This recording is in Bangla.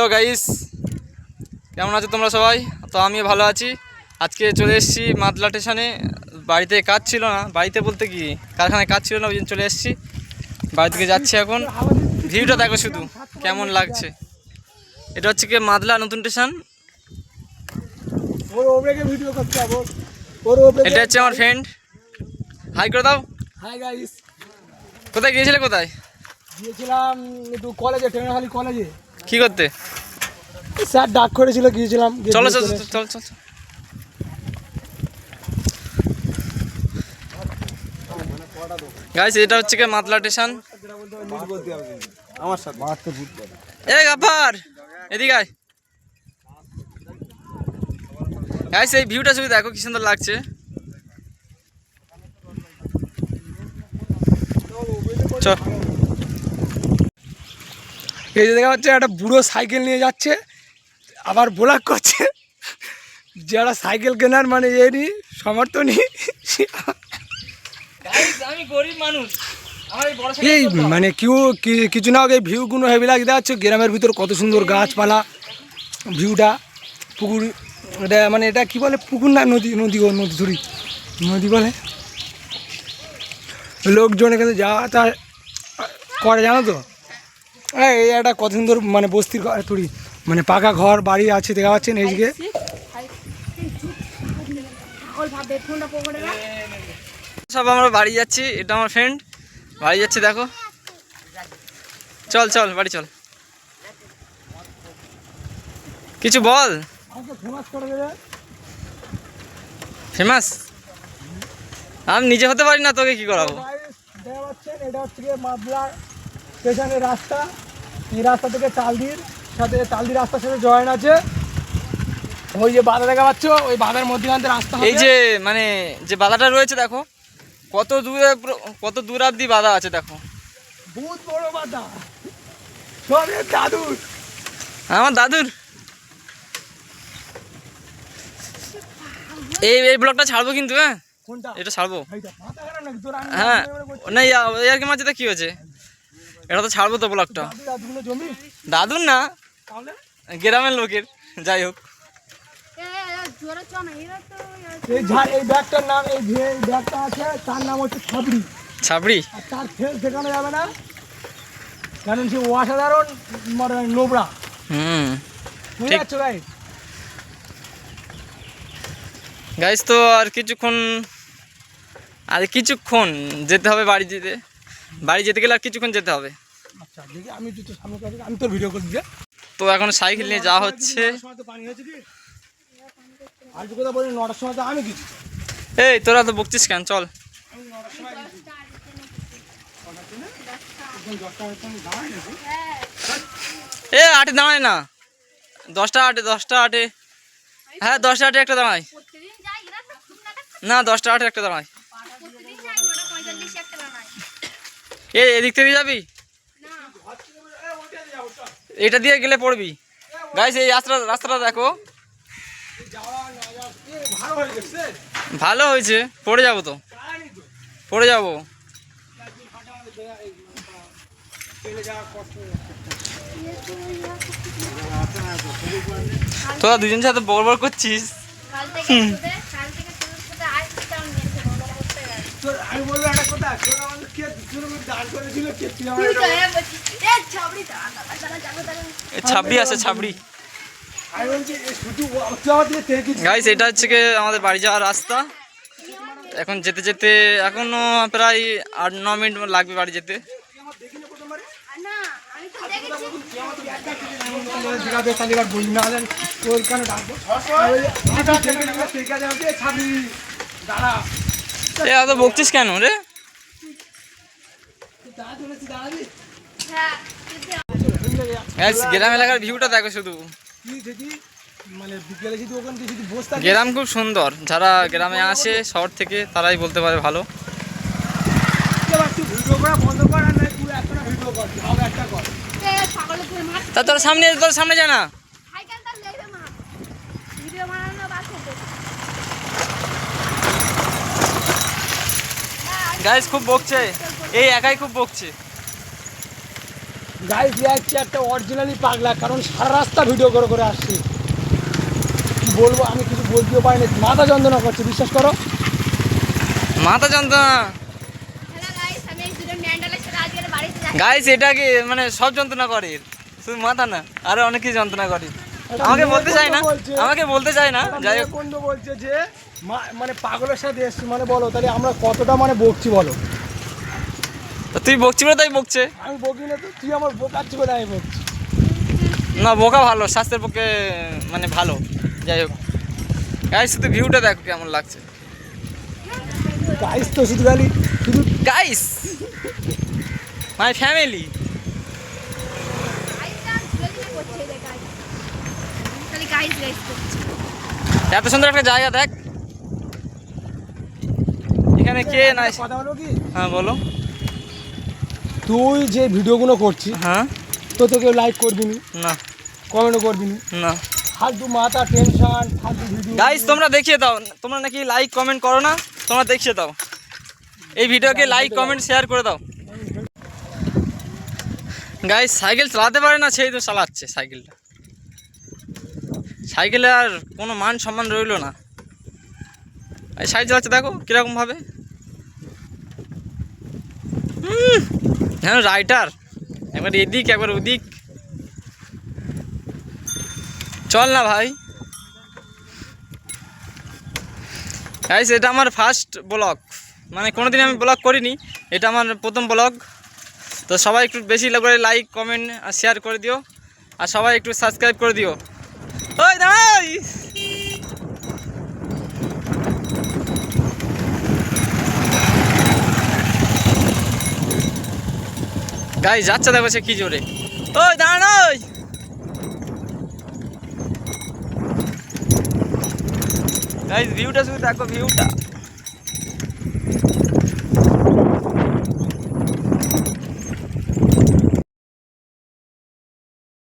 হ্যালো গাইস কেমন আছো তোমরা সবাই? তো আমি ভালো আছি। আজকে চলে এসেছি মাদলা স্টেশনে। বাড়িতে কাজ ছিল না। বাড়িতে বলতে কি কারখানায় কাজ ছিল না ওই জন্য চলে এসেছি। বাড়ি থেকে যাচ্ছি এখন। ভিউটা দেখো শুধু কেমন লাগছে। এটা হচ্ছে কি মাদলা নতুন স্টেশন? এটা হচ্ছে আমার ফ্রেন্ড হাই করে দাও। হাই গাইস কোথায় গিয়েছিলে কোথায়? গিয়েছিলাম একটু কলেজে টেকনোখালি কলেজে কি করতে? স্যার ডাক করেছিল গিয়েছিলাম গিয়ে চলো চলো চলে চলো চলো। গাইস এটা হচ্ছে কি মাতলা স্টেশন আমার সাথে। মারতে ভুলতে এ গাফার! এদিকে আয়। গাইস এই ভিউটা শুধু দেখো কি সুন্দর লাগছে। চ এই যে দেখা যাচ্ছে একটা বুড়ো সাইকেল নিয়ে যাচ্ছে আবার ব্লক করছে। যারা সাইকেল কেনার মানে সমর্থনই আমি গরিব মানুষ। এই মানে কেউ কিছু না এই ভিউগুলো হেভি লাগে দেখা যাচ্ছে গ্রামের ভিতর কত সুন্দর গাছপালা ভিউটা পুকুর এটা মানে এটা কি বলে পুকুর না নদী নদী নদী ধরি নদী বলে। লোকজন এখানে যাওয়া তা করে জানো তো? এই এই একটা কত সুন্দর মানে বস্তির ঘর তৈরি মানে পাকা ঘর বাড়ি আছে দেখা পাচ্ছেন এইদিকে সব আমরা বাড়ি যাচ্ছি এটা আমার ফ্রেন্ড বাড়ি যাচ্ছি দেখো। চল চল বাড়ি চল। কিছু বল। ফেমাস আমি নিজে হতে পারি না তোকে কি করাবো? এটা হচ্ছে গিয়ে স্টেশনের রাস্তা এই রাস্তা থেকে তালদির সাথে তালদির রাস্তার সাথে জয়েন আছে। ওই যে বাধা দেখা পাচ্ছ ওই বাধার মধ্যখান থেকে রাস্তা এই যে মানে যে বাধাটা রয়েছে দেখো কত দূরে কত দূর অব্দি বাধা আছে দেখো। বহুত বড় বাধা। সবের দাদুর। আমার দাদুর। এই এই ব্লগটা ছাড়বো কিন্তু হ্যাঁ? এটা ছাড়বো। হ্যাঁ। না ইয়ার কি মাঝে কি হয়েছে? এটা তো ছাড়বো তো ব্লগটা। দাদু দাদুর না? গ্রামের লোকের। যাই হোক। এই ঝাড় এই ব্যাগটার নাম এই যে ব্যাগটা আছে তার নাম হচ্ছে ছাবড়ি। ছাবড়ি? তার ফেল যাবে না। কারণ সে অসাধারণ মানে নোবরা। হুম। ঠিক। ভাই গাইজ তো আর কিছুক্ষণ আর কিছুক্ষণ যেতে হবে বাড়ি যেতে। বাড়ি যেতে গেলে আর কিছুক্ষণ যেতে হবে। আচ্ছা দেখি আমি তো সামনে আমি তোর ভিডিও করে তো এখন সাইকেল নিয়ে যাওয়া হচ্ছে। এই তোরা তো বকছিস কেন? চল। এ আটে দাঁড়ায় না। দশটা আটে দশটা আটে। হ্যাঁ দশটা আটে একটা দাঁড়ায়। না দশটা আটে একটা দাঁড়ায়। এ এদিক থেকে যাবি? এটা দিয়ে গেলে পড়বি। গাইস এই রাস্তা রাস্তাটা দেখো। ভালো হয়ে হয়েছে পড়ে যাব তো। পড়ে যাব। তোরা দুজন সাথে বড় বড় করছিস? আমি বলব একটা কথা ছাবড়ি আছে ছাবড়ি। গাইস এটা হচ্ছে কি আমাদের বাড়ি যাওয়ার রাস্তা। এখন যেতে যেতে এখনও প্রায় আট ন মিনিট লাগবে বাড়ি যেতে। দাঁড়া। বকছিস কেন রে দাঁড়া চলেছি দাঁড়াবি হ্যাঁ যদি গাইস গ্রাম এলাকার ভিউটা দেখো শুধু। গ্রাম খুব সুন্দর। যারা গ্রামে আসে, শহর থেকে, তারাই বলতে পারে ভালো। তা তোর সামনে তোর সামনে যা না। সাইকেল তার লেগে মার ভিডিও বানানো বাদ করতে গাইস খুব বকছে। এই একাই খুব বকছে। গাইস যাচ্ছি একটা অরিজিনালি পাগলা কারণ সারা রাস্তা ভিডিও করে করে আসছি। কি বলব আমি কিছু বলতেও পারিনি। মাথা যন্ত্রণা করছে বিশ্বাস করো। মাথা যন্ত্রণা। গাইস আমি এই দুটো ম্যান্ডালের সাথে আজকে বাড়িতে যাচ্ছি। গাইস এটা কি মানে সব যন্ত্রণা করে? শুধু মাথা না আরও অনেক কিছু যন্ত্রণা করে। আমাকে বলতে চাই না বলছে- আমাকে বলতে চাই না যাই হোক। বন্ধু বলছে যে মা- মানে পাগলের সাথে এসছি মানে বলো তাহলে আমরা কতটা মানে বকছি বলো? তো তুই বকছি বলে তাই বকছে? আমি বকি না তো তুই আমার বোকাচ্ছি বলে আমি বকছি। না বোকা ভালো স্বাস্থ্যের পক্ষে মানে ভালো। যাই হোক। গাইস শুধু ভিউটা দেখো কেমন লাগছে। গাইস তো শুধু খালি শুধু গাইস মাই ফ্যামিলি এত সুন্দর একটা জায়গা দেখ। এখানে কে না একটা কথা বলো কি? হ্যাঁ বলো। তুই যে ভিডিওগুলো করছিস হ্যাঁ। তো তো কেউ লাইক করবি নি? কমেন্টও করবি নি? ফালতু মাথা টেনশন ফালতু ভিডিও গাইস তোমরা দেখিয়ে দাও। তোমরা নাকি লাইক কমেন্ট করো না? তোমরা দেখিয়ে দাও। এই ভিডিওকে লাইক কমেন্ট শেয়ার করে দাও। গাইস সাইকেল চালাতে পারে না সেই তো চালাচ্ছে সাইকেলটা সাইকেলে আর কোনো মান সম্মান রইল না। এই সাইকেল চালাচ্ছে দেখো কীরকম ভাবে। হ্যাঁ রাইটার। একবার এদিক, একবার ওদিক। চল না ভাই। গাইস এটা আমার ফার্স্ট ব্লগ মানে কোনোদিন আমি ব্লগ করিনি। এটা আমার প্রথম ব্লগ তো সবাই একটু বেশি করে লাইক কমেন্ট আর শেয়ার করে দিও। আর সবাই একটু সাবস্ক্রাইব করে দিও। ওই দাঁড়াই! গাই যাচ্ছে দেখো সে কি জোরে। ওই দাঁড়াই গাইজ ভিউটা শুধু দেখো ভিউটা